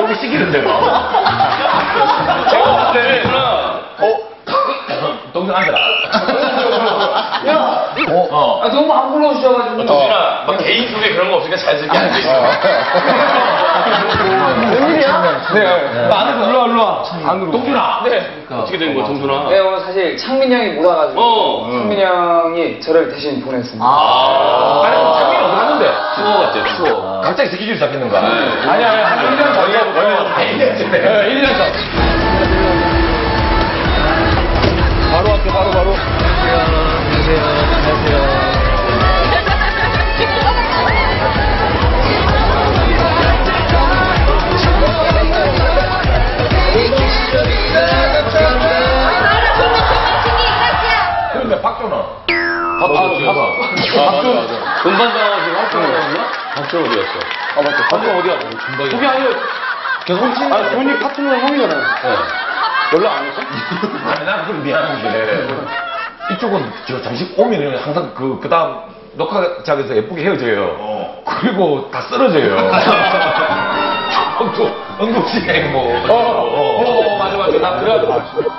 여기 시키는데 뭐. 제가 봤을 때 어? 동생 앉아라. 야, 어? 어. 아, 너무 안 불러주셔가지고. 동진아, 막 개인 소개 그런 거 없으니까 자연스럽게 앉아 있어. 웬일이야? 네. 안으로 일로 와, 일로 와. 안으로. 동준아. 네. 어떻게 된 거야, 동준아? 네, 오늘 사실 창민 형이 못 와가지고. 어. 창민 형이 저를 대신 보냈습니다. 아. 아니, 창민이 어디 갔는데? 추워 같아요, 추워. 갑자기 스케줄 잡히는 거야. 네. 아니, 아니, 한 1년 전에. 원래 1년 전에. 1년 전. 바로 할게, 바로, 바로. 그런데 가서. 박조. 금방가서 지금 활동하거든요? 박수 어디 갔어? 아, 맞다. 박조 어디야? 중박이. 그게 아니라 결혼친? 아, 돈이 파트너 형이잖아요. 네. 연락 안 했어? 아니, 난 그럼 미안한 게. 이쪽은 저 잠시 오면은 항상 그, 그 다음 녹화장에서 예쁘게 헤어져요. 그리고 다 쓰러져요. 또 응급실에 뭐. 어, 어, 맞아, 맞아. 나 그래가지고.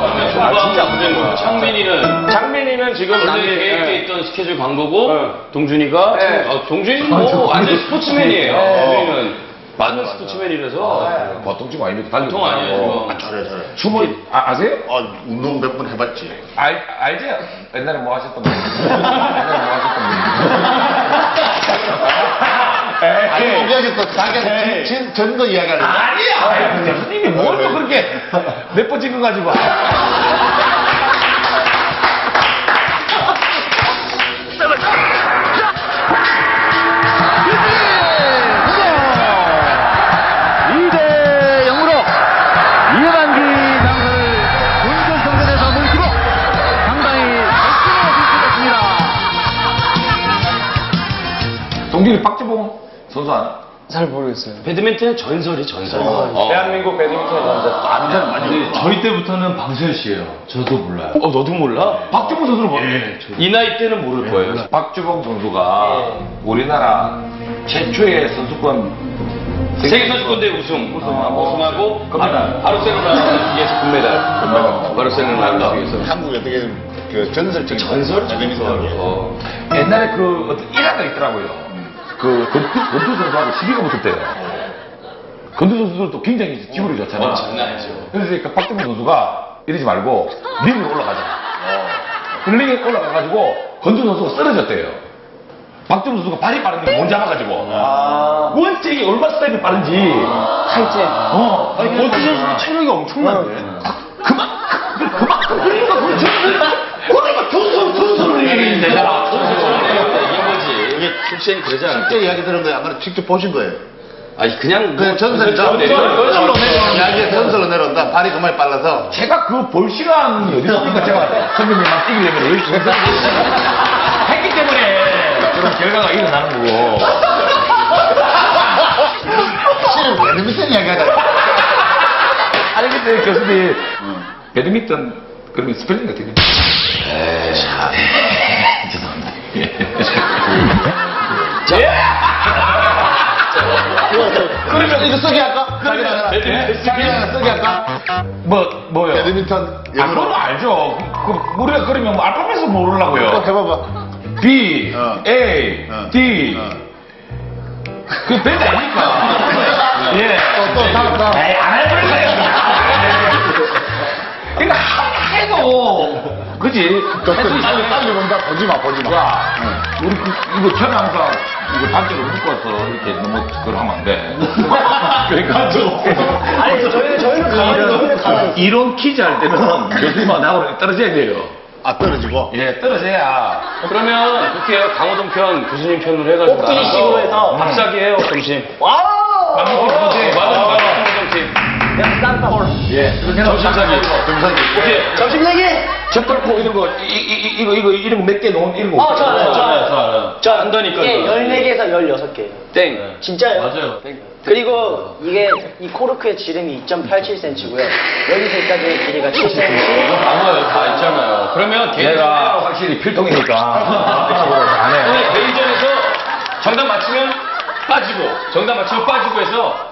아, 진짜 문제인 거야. 창민이는 장민이는 지금 원래 남이- 계획돼 예. 있던 스케줄 광고고 네. 동준이가 네. 어, 동준이는 뭐 완전 스포츠맨이에요. 네. 동준이는 완전 스포츠맨이라서 보통 좀 아닙니다. 달리고. 보통 아니에요, 지금. 잘해 잘해. 춤을 아, 아세요? 아 운동 몇 번 해봤지. 알, 알지? 옛날에 뭐 하셨던 분. 옛날에 뭐 하셨던 분. 아니 또 자기가 진- 전거 이야기하는. 거야. 아니야! 교수님이 뭘 또 그렇게 몇 번 찍어가지고. 이대 0으로 이반기 장소를 본선 성전에서 뭉치고 상당히 멋지게 진출했습니다. 동길이 박주봉 선수 아나? 잘 모르겠어요. 배드민턴의 전설이 전설. 대한민국 배드민턴 선수. 완전 많이. 저희 때부터는 방수현 씨예요. 저도 몰라요. 어, 너도 몰라? 박주봉 선수를 모르네. 이 나이 때는 모를 거예요. 박주봉 선수가 우리나라 최초의 선수권 세계 선수권대 우승. 우승하고. 우승하고 금메달. 바르셀로나 위에서 금메달. 금메달. 바르셀로나 위에서. 한국 어떻게 그 전설적인 전설? 배드민턴. 어. 옛날에 그 어떤 일화가 있더라고요. 그 건투, 건투 선수하고 시비가 붙었대요. 건투 선수들도 굉장히 기분이 좋잖아. 어, 장난 아니죠. 그래서 그 박정훈 선수가 이러지 말고 링으로 올라가자. 그 링에 올라가가지고 건투 선수가 쓰러졌대요. 박정훈 선수가 발이 빠른 게못 잡아가지고. 원칙이 얼마나 스텝이 빠른지. 탈진. 어. 아니, 건투 선수 체력이 엄청난데. 그만, 그, 그만, 그러니까 그 선수들, 그러니까 투수, 투수를 이기는 되잖아. 이긴 출신이 그러지 않아. 실제 이야기 들은 거야. 아마 직접 보신 거예요. 아니, 그냥. 그 전설 전 전설로 내려온 이야기 전설로 내려온다. 발이 그만 빨라서. 제가 그볼 시간이 어디 있습니까? 제가 선배님만 뛰기려면 열심히 했- 했기 때문에 그런 결과가 일어나는 거고. 실은 배드민턴 이야기하다. 아니, 근데 교수님, 배드민턴, 그러면 스펠링 어떻게? 에이, 죄송합니다. 그러면 이거 쓰기 할까? 자기가 배드민턴 자기가 쓰기 할까? 뭐, 뭐요? 배드민턴 아, 그건. 알죠. 그, 그, 우리가 그러면 뭐 알파벳을 또 모르려고요. 해봐봐. B, 어. A, 어. D. 어. 그 밴드 아닙니까? 예. 또, 또, 다음, 다음. 에이, 안 해볼 거예요. 그러니까 해도, 그지? 조금 빨리 빨리 본다. 보지 마, 보지 마. 야, 우리 그, 이거 저는 항상 이거 단체로 묶어서 이렇게 너무 그걸 하면 안 돼. 그러니까 좀. 아니, 저희는, 저희는 가만히, 저희는 가만히. 이론 퀴즈 할 때는 교수님하고 나하고 떨어져야 돼요. 아 떨어지고. 예, 떨어져야. 그러면 그렇게 해요. 강호동 편, 교수님 편으로 해가지고. 꼭두기식으로 해서. 밥사기 해요, 점심. 와우! 강호동 팀. 싼다. 예. 점심 사기. 점사기. 오케이. 점심 내기! 젓갈 포 이런 거, 이, 이, 이, 이거, 이거, 이런 거 몇개 넣은 이런 거. 어, 좋아요, 좋아요. 좋아요. 저 한다니까요. 이게 14개에서 16개. 땡. 진짜요? 맞아요. 그리고 이게 이 코르크의 지름이 2.87cm고요. 여기서까지의 길이가 7cm. 맞아요. 다 있잖아요. 그러면 내가 확실히 필통이니까. 안 해. 오늘 대리전에서 정답 맞히면 빠지고, 정답 맞히면 빠지고 해서